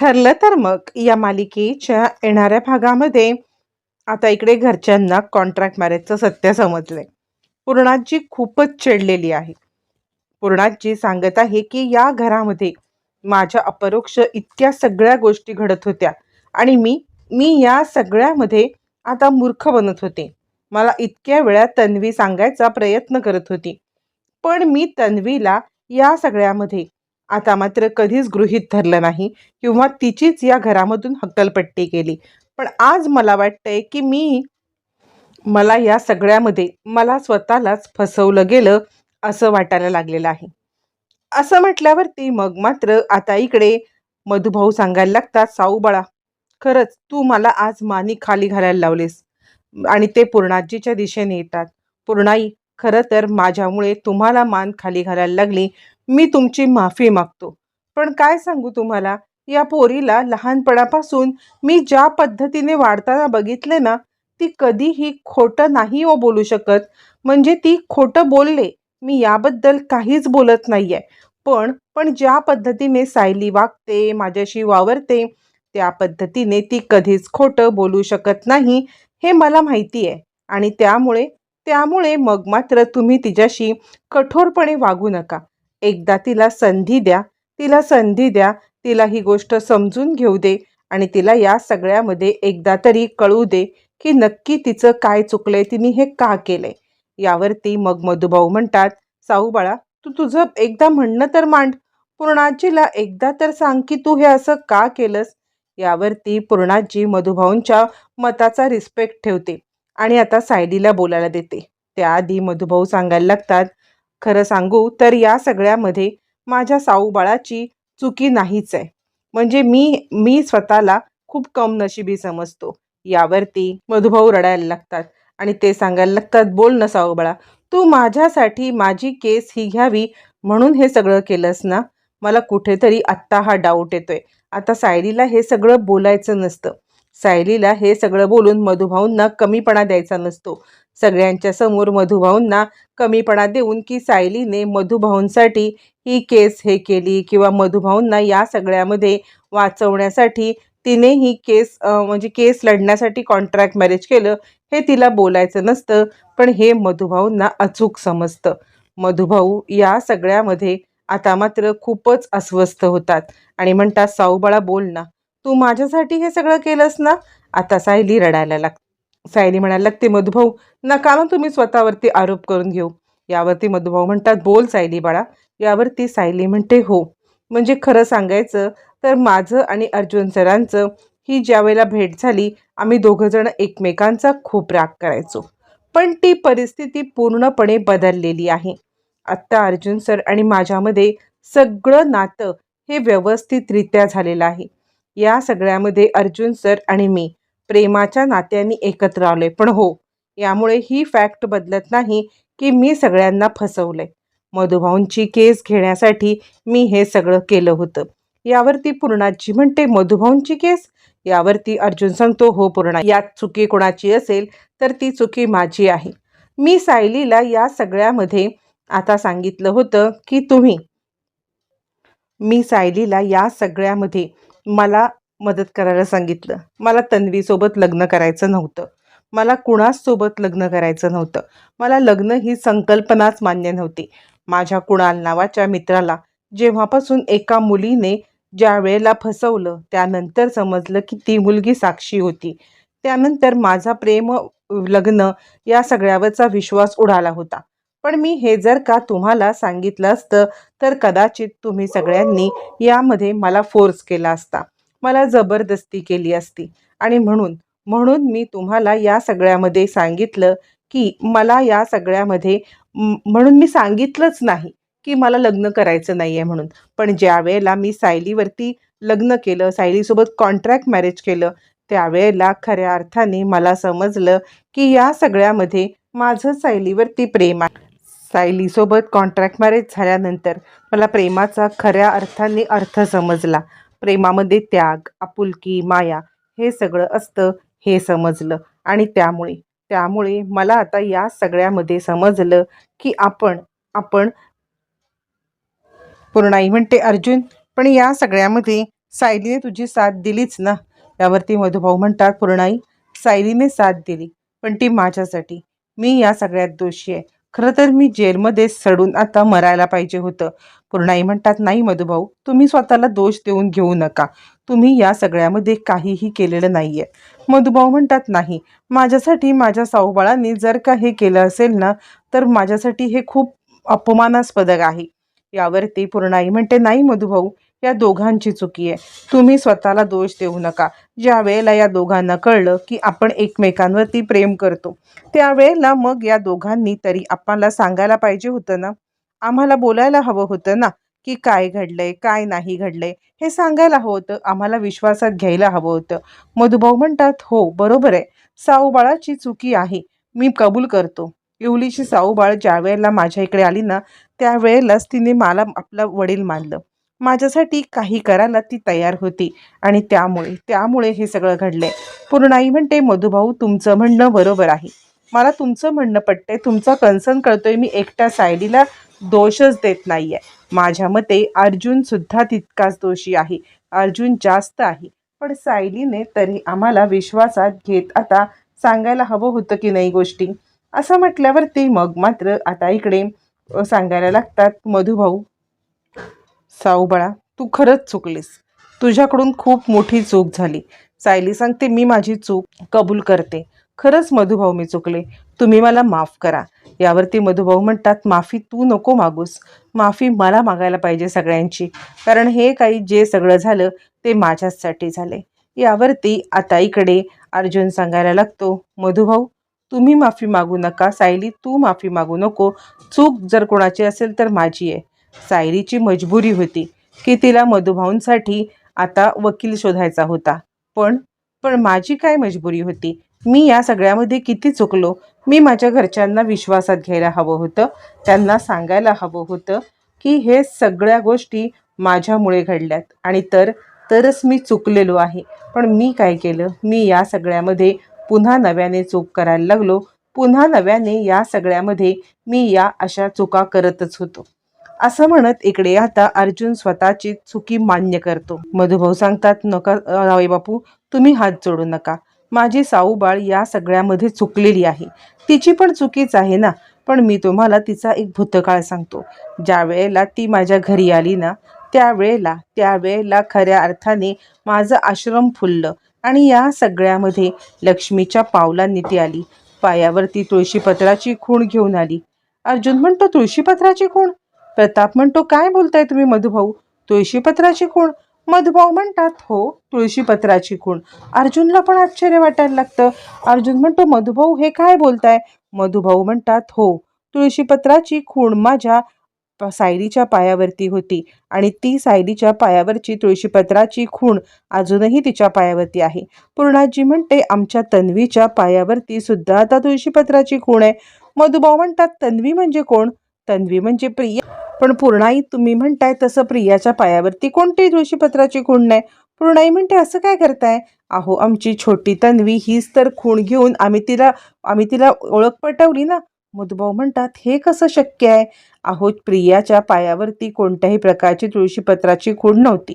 ठरलं तर मग या मालिकेच्या येणाऱ्या भागामध्ये आता इकडे घरच्यांना कॉन्ट्रॅक्ट मॅरेजचं सत्य समजलंय. पूर्णाजी खूपच चिडलेली आहे. पूर्णाजी सांगत आहे की या घरामध्ये माझ्या अपरोक्ष इतक्या सगळ्या गोष्टी घडत होत्या आणि मी मी या सगळ्यामध्ये आता मूर्ख बनत होते. मला इतक्या वेळा तन्वी सांगायचा प्रयत्न करत होती. पण मी तन्वीला या सगळ्यामध्ये आता मात्र कधीच गृहीत धरलं नाही किंवा तिचीच या घरामधून हक्कलपट्टी केली. पण आज मला वाटतंय की मी मला या सगळ्यामध्ये मला स्वतःलाच फसवलं गेलं असं वाटायला लागलेलं आहे. असं म्हटल्यावरती मग मात्र आता इकडे मधुभाऊ सांगायला लागतात साऊ बाळा खरंच तू मला आज मानी खाली घालायला लावलेस आणि ते पूर्णाजीच्या दिशेने येतात. पूर्णाई खरं तर माझ्यामुळे तुम्हाला मान खाली घालायला लागली मी तुमची माफी मागतो. पण काय सांगू तुम्हाला? या पोरीला लहानपणापासून मी ज्या पद्धतीने वाढताना बघितले ना ती कधीही खोटं नाही ओ बोलू शकत. म्हणजे ती खोटं बोलले मी याबद्दल काहीच बोलत नाही आहे पण पण ज्या पद्धतीने सायली वागते माझ्याशी वावरते त्या पद्धतीने ती कधीच खोटं बोलू शकत नाही हे मला माहिती आहे आणि त्यामुळे त्यामुळे मग मात्र तुम्ही तिच्याशी कठोरपणे वागू नका. एकदा तिला संधी द्या तिला संधी द्या तिला ही गोष्ट समजून घेऊ दे आणि तिला या सगळ्यामध्ये एकदा तरी कळू दे की नक्की तिचं काय चुकलंय तिने हे का केलंय. यावरती मग मधुभाऊ म्हणतात साऊ बाळा तू तुझं एकदा म्हणणं तर मांड. पूर्णाजीला एकदा तर सांग की तू हे असं का केलंस? यावरती पूर्णाजी मधुभाऊंच्या मताचा रिस्पेक्ट ठेवते आणि आता सायलीला बोलायला देते. त्याआधी मधुभाऊ सांगायला लागतात खरं सांगू तर या सगळ्यामध्ये माझ्या साऊबाळाची चुकी नाहीच आहे. म्हणजे मी मी स्वतःला खूप कम नशिबी समजतो. यावरती मधुभाऊ रडायला लागतात आणि ते सांगायला लागतात बोल ना साऊबाळा तू माझ्यासाठी माझी केस ही घ्यावी म्हणून हे सगळं केलंस ना? मला कुठेतरी आत्ता हा डाऊट येतोय. आता सायलीला हे सगळं बोलायचं नसतं. सायलीला हे सगळं बोलून मधुभाऊंना कमीपणा द्यायचा नसतो. सगळ्यांच्या समोर मधुभाऊंना कमीपणा देऊन की सायलीने मधुभाऊंसाठी ही केस हे केली किंवा मधुभाऊंना या सगळ्यामध्ये वाचवण्यासाठी तिने ही केस म्हणजे केस लढण्यासाठी कॉन्ट्रॅक्ट मॅरेज केलं हे तिला बोलायचं नसतं पण हे मधुभाऊंना अचूक समजतं. मधुभाऊ या सगळ्यामध्ये आता मात्र खूपच अस्वस्थ होतात आणि म्हणतात साऊबाळा बोल ना. तू माझ्यासाठी हे सगळं केलंस ना? आता सायली रडायला लागते. सायली म्हणायला लागते मधुभाऊ नका ना तुम्ही स्वतःवरती आरोप करून घेऊ. यावरती मधुभाऊ म्हणतात बोल सायली बाळा. यावरती सायली म्हणते हो. म्हणजे खरं सांगायचं तर माझं आणि अर्जुन सरांचं ही ज्या वेळेला भेट झाली आम्ही दोघंजण एकमेकांचा खूप राग करायचो. पण ती परिस्थिती पूर्णपणे बदललेली आहे. आत्ता अर्जुन सर आणि माझ्यामध्ये सगळं नातं हे व्यवस्थितरित्या झालेलं आहे. या सगळ्यामध्ये अर्जुन सर आणि मी प्रेमाच्या नात्यांनी एकत्र आलोय. पण हो यामुळे ही फॅक्ट बदलत नाही की मी सगळ्यांना फसवलंय. मधुभाऊंची केस घेण्यासाठी मी हे सगळं केलं होतं. यावरती पूर्णाची म्हणते मधुभाऊंची केस? यावरती अर्जुन सांगतो हो पूर्णा यात चुकी कोणाची असेल तर ती चुकी माझी आहे. मी सायलीला या सगळ्यामध्ये आता सांगितलं होतं की तुम्ही मी सायलीला या सगळ्यामध्ये मला मदत करायला सांगितलं. मला तन्वीसोबत लग्न करायचं नव्हतं. मला कुणासोबत लग्न करायचं नव्हतं. मला लग्न ही संकल्पनाच मान्य नव्हती. माझ्या कुणाल नावाच्या मित्राला जेव्हापासून एका मुलीने ज्या वेळेला फसवलं त्यानंतर समजलं की ती मुलगी साक्षी होती. त्यानंतर माझा प्रेम लग्न या सगळ्यावरचा विश्वास उडाला होता. पण मी हे जर का तुम्हाला सांगितलं असतं तर कदाचित तुम्ही सगळ्यांनी यामध्ये मला फोर्स केला असता. मला जबरदस्ती केली असती. आणि म्हणून म्हणून मी तुम्हाला या सगळ्यामध्ये सांगितलं की मला या सगळ्यामध्ये म्हणून मी सांगितलंच नाही की मला लग्न करायचं नाही आहे म्हणून. पण ज्या वेळेला मी सायलीवरती लग्न केलं सायलीसोबत कॉन्ट्रॅक्ट मॅरेज केलं त्यावेळेला खऱ्या अर्थाने मला समजलं की या सगळ्यामध्ये माझं सायलीवरती प्रेम आहे. सायलीसोबत कॉन्ट्रॅक्ट मॅरेज झाल्यानंतर मला प्रेमाचा खऱ्या अर्थाने अर्थ समजला. प्रेमामध्ये त्याग आपुलकी माया हे सगळं असतं हे समजलं. आणि त्यामुळे त्यामुळे मला आता या सगळ्यामध्ये समजलं की आपण आपण पूर्णाई म्हणते अर्जुन पण या सगळ्यामध्ये सायलीने तुझी साथ दिलीच ना? यावरती मधुभाऊ म्हणतात पूर्णाई सायलीने साथ दिली पण ती माझ्यासाठी. मी या सगळ्यात दोषी आहे. खरं तर मी जेलमध्ये सडून आता मरायला पाहिजे होतं. पूर्णाई म्हणतात नाही मधुभाऊ तुम्ही स्वतःला दोष देऊन घेऊ नका. तुम्ही या सगळ्यामध्ये काहीही केलेलं नाही आहे मधुभाऊ म्हणतात नाही माझ्यासाठी माझ्या साऊबाळांनी जर का हे केलं असेल ना तर माझ्यासाठी हे खूप अपमानास्पद आहे. यावरती पूर्णाई म्हणते नाही मधुभाऊ या दोघांची चुकी आहे. तुम्ही स्वतःला दोष देऊ नका. ज्या वेळेला या दोघांना कळलं की आपण एकमेकांवरती प्रेम करतो त्यावेळेला मग या दोघांनी तरी आपल्याला सांगायला पाहिजे होतं ना? आम्हाला बोलायला हवं होतं ना की काय घडलंय काय नाही घडलंय हे सांगायला हवं होतं. आम्हाला विश्वासात घ्यायला हवं होतं. मधुभाऊ म्हणतात हो बरोबर आहे. साऊबाळाची चुकी आहे. मी कबूल करतो. इवलीची साऊबाळ ज्या वेळेला माझ्या इकडे आली ना त्यावेळेलाच तिने मला आपलं वडील मानलं. माझ्यासाठी काही करायला ती तयार होती आणि त्यामुळे त्यामुळे हे सगळं घडलंय. पूर्णाई म्हणते मधुभाऊ तुमचं म्हणणं बरोबर आहे. मला तुमचं म्हणणं पटतंय. तुमचा कन्सर्न कळतोय. मी एकट्या सायलीला दोषच देत नाहीये. माझ्या मते अर्जुन सुद्धा तितकाच दोषी आहे. अर्जुन जास्त आहे. पण सायलीने तरी आम्हाला विश्वासात घेत आता सांगायला हवं होतं की नाही गोष्टी? असं म्हटल्यावर ते मग मात्र आता इकडे सांगायला लागतात मधुभाऊ साऊबाळा तू खरंच चुकलीस. तुझ्याकडून खूप मोठी चूक झाली. सायली सांगते मी माझी चूक कबूल करते. खरंच मधुभाऊ मी चुकले. तुम्ही मला माफ करा. यावरती मधुभाऊ म्हणतात माफी तू नको मागूस. माफी मला मागायला पाहिजे सगळ्यांची. कारण हे काही जे सगळं झालं ते माझ्याचसाठी झाले. यावरती आता इकडे अर्जुन सांगायला लागतो मधुभाऊ तुम्ही माफी मागू नका. सायली तू माफी मागू नको. चूक जर कोणाची असेल तर माझी आहे. सायलीची मजबुरी होती की तिला मधुभाऊंसाठी आता वकील शोधायचा होता. पण पण माझी काय मजबुरी होती? मी या सगळ्यामध्ये किती चुकलो? मी माझ्या घरच्यांना विश्वासात घ्यायला हवं होतं. त्यांना सांगायला हवं होतं की हे सगळ्या गोष्टी माझ्यामुळे घडल्यात आणि तर तरच मी चुकलेलो आहे. पण मी काय केलं? मी या सगळ्यामध्ये पुन्हा नव्याने चूक करायला लागलो. पुन्हा नव्याने या सगळ्यामध्ये मी या अशा चुका करतच होतो. असं म्हणत इकडे आता अर्जुन स्वतःची चुकी मान्य करतो. मधुभाऊ सांगतात नका रावे बापू तुम्ही हात जोडू नका. माझी साऊबाळ या सगळ्यामध्ये चुकलेली आहे. तिची पण चुकीच आहे ना? पण मी तुम्हाला तिचा एक भूतकाळ सांगतो. ज्या वेळेला ती माझ्या घरी आली ना त्यावेळेला त्यावेळेला खऱ्या अर्थाने माझं आश्रम फुललं आणि या सगळ्यामध्ये लक्ष्मीच्या पावलांनी ती आली. पायावरती तुळशीपत्राची खूण घेऊन आली. अर्जुन म्हणतो तुळशीपत्राची खूण? प्रताप म्हणतो काय बोलताय तुम्ही मधुभाऊ? तुळशीपत्राची खूण? मधुभाऊ म्हणतात हो तुळशीपत्राची खूण. अर्जुनला पण आश्चर्य वाटायला लागतं. अर्जुन म्हणतो मधुभाऊ हे काय बोलताय? मधुभाऊ म्हणतात हो तुळशीपत्राची खूण माझ्या प- सायलीच्या पायावरती होती आणि ती सायलीच्या पायावरची तुळशीपत्राची खूण अजूनही तिच्या पायावरती आहे. पूर्णाजी म्हणते आमच्या तन्वीच्या पायावरती सुद्धा आता तुळशीपत्राची खूण आहे. मधुभाऊ म्हणतात तन्वी म्हणजे कोण? तन्वी म्हणजे प्रिया. पण पूर्णाई तुम्ही म्हणताय तसं प्रियाच्या पायावरती कोणतीही तुळशीपत्राची खूण नाही. पूर्णाई म्हणते असं काय करताय? अहो आमची छोटी तन्वी हीच तर खूण घेऊन आम्ही तिला आम्ही तिला ओळख पटवली ना. मुदभाऊ म्हणतात हे कसं शक्य आहे? अहो प्रियाच्या पायावरती कोणत्याही प्रकारची तुळशीपत्राची खूण नव्हती.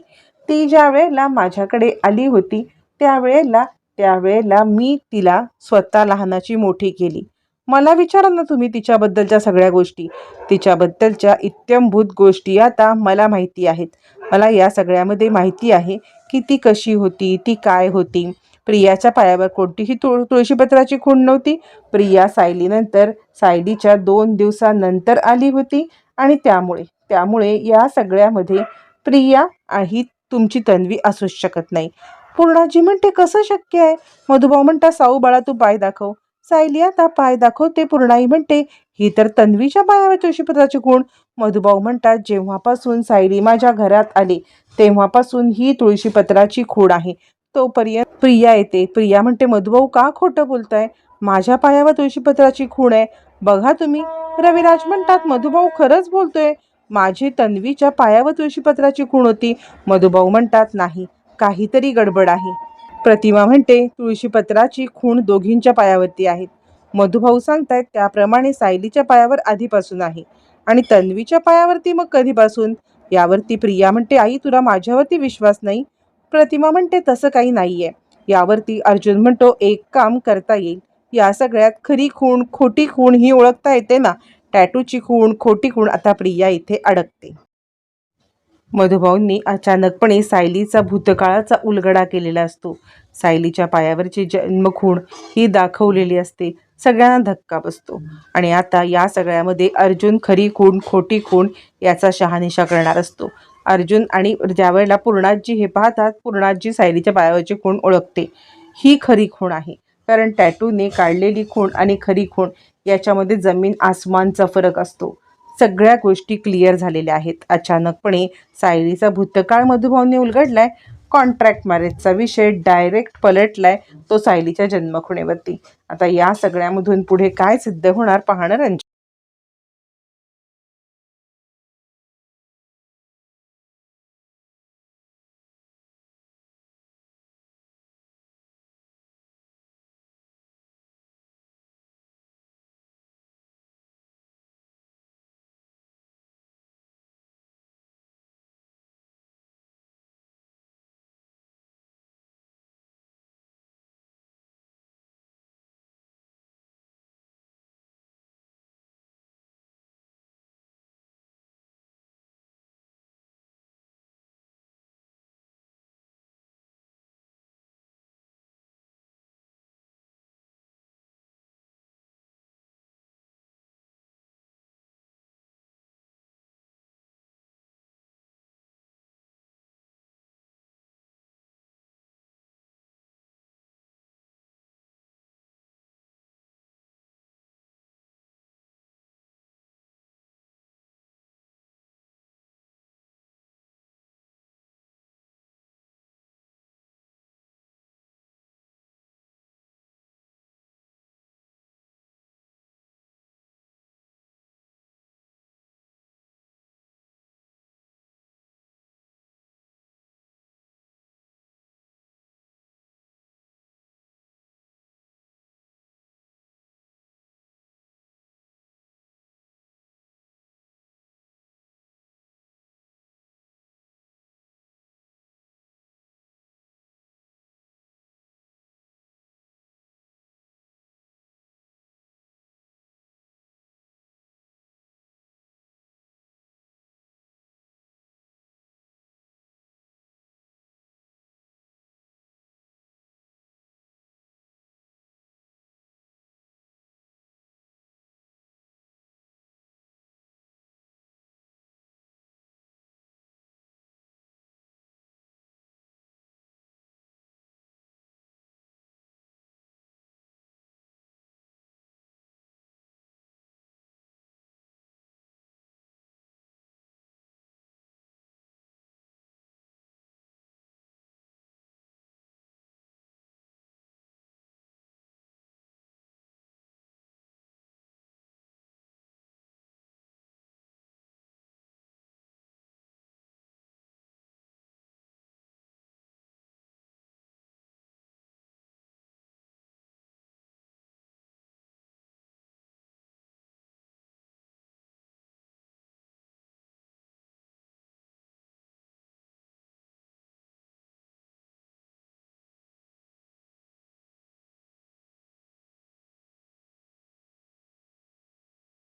ती ज्या वेळेला माझ्याकडे आली होती त्यावेळेला त्यावेळेला मी तिला स्वतः लहानाची मोठी केली. मला विचारा ना तुम्ही तिच्याबद्दलच्या सगळ्या गोष्टी. तिच्याबद्दलच्या इत्यंभूत गोष्टी आता मला माहिती आहेत. मला या सगळ्यामध्ये माहिती आहे की ती कशी होती ती काय होती. प्रियाच्या पायावर कोणतीही तुळ तुळशीपत्राची खूण नव्हती. प्रिया सायलीनंतर सायलीच्या दोन दिवसानंतर आली होती आणि त्यामुळे त्यामुळे या सगळ्यामध्ये प्रिया ही तुमची तन्वी असूच शकत नाही. पूर्णाजी म्हणते कसं शक्य आहे? मधुभाऊ म्हणता साऊ बाळा तू पाय दाखव. सायली आता पाय दाखवते पूर्णाई म्हणते ही तर तन्वीच्या पायावर तुळशीपत्राची खूण. मधुभाऊ म्हणतात जेव्हापासून सायली माझ्या घरात आली तेव्हापासून ही तुळशीपत्राची खूण आहे. तोपर्यंत प्रिया येते. प्रिया म्हणते मधुभाऊ का खोटं बोलताय? माझ्या पायावर तुळशीपत्राची खूण आहे. बघा तुम्ही. रविराज म्हणतात मधुभाऊ खरंच बोलतोय. माझी तन्वीच्या पायावर तुळशीपत्राची खूण होती. मधुभाऊ म्हणतात नाही. काहीतरी गडबड आहे. प्रतिमा म्हणते तुळशीपत्राची खूण दोघींच्या पायावरती आहेत. मधुभाऊ सांगतायत त्याप्रमाणे सायलीच्या पायावर आधीपासून आहे. आणि तन्वीच्या पायावरती मग कधीपासून? यावरती प्रिया म्हणते आई तुला माझ्यावरती विश्वास नाही. प्रतिमा म्हणते तसं काही नाहीये. यावरती अर्जुन म्हणतो एक काम करता येईल. या सगळ्यात खरी खूण खोटी खूण ही ओळखता येते ना. टॅटूची खूण खोटी खूण आता प्रिया इथे अडकते. मधुभाऊंनी अचानकपणे सायलीचा भूतकाळाचा उलगडा केलेला असतो. सायलीच्या पायावरची जन्मखूण ही दाखवलेली असते. सगळ्यांना धक्का बसतो. आणि आता या सगळ्यामध्ये अर्जुन खरी खूण खोटी खूण याचा शहानिशा करणार असतो. अर्जुन आणि ज्यावेळेला पूर्णाजी हे पाहतात पूर्णाजी सायलीच्या पायावरची खूण ओळखते. ही खरी खूण आहे. कारण टॅटूने काढलेली खूण आणि खरी खूण याच्यामध्ये जमीन आसमानचा फरक असतो. सगळ्या गोष्टी क्लिअर झालेल्या आहेत. अचानकपणे सायलीचा भूतकाळ मधुभावने उलगडलाय. कॉन्ट्रॅक्ट मॅरेजचा विषय डायरेक्ट पलटलाय. तो सायलीच्या जन्मखुणेवरती. आता या सगळ्यामधून पुढे काय सिद्ध होणार पाहणं रंजक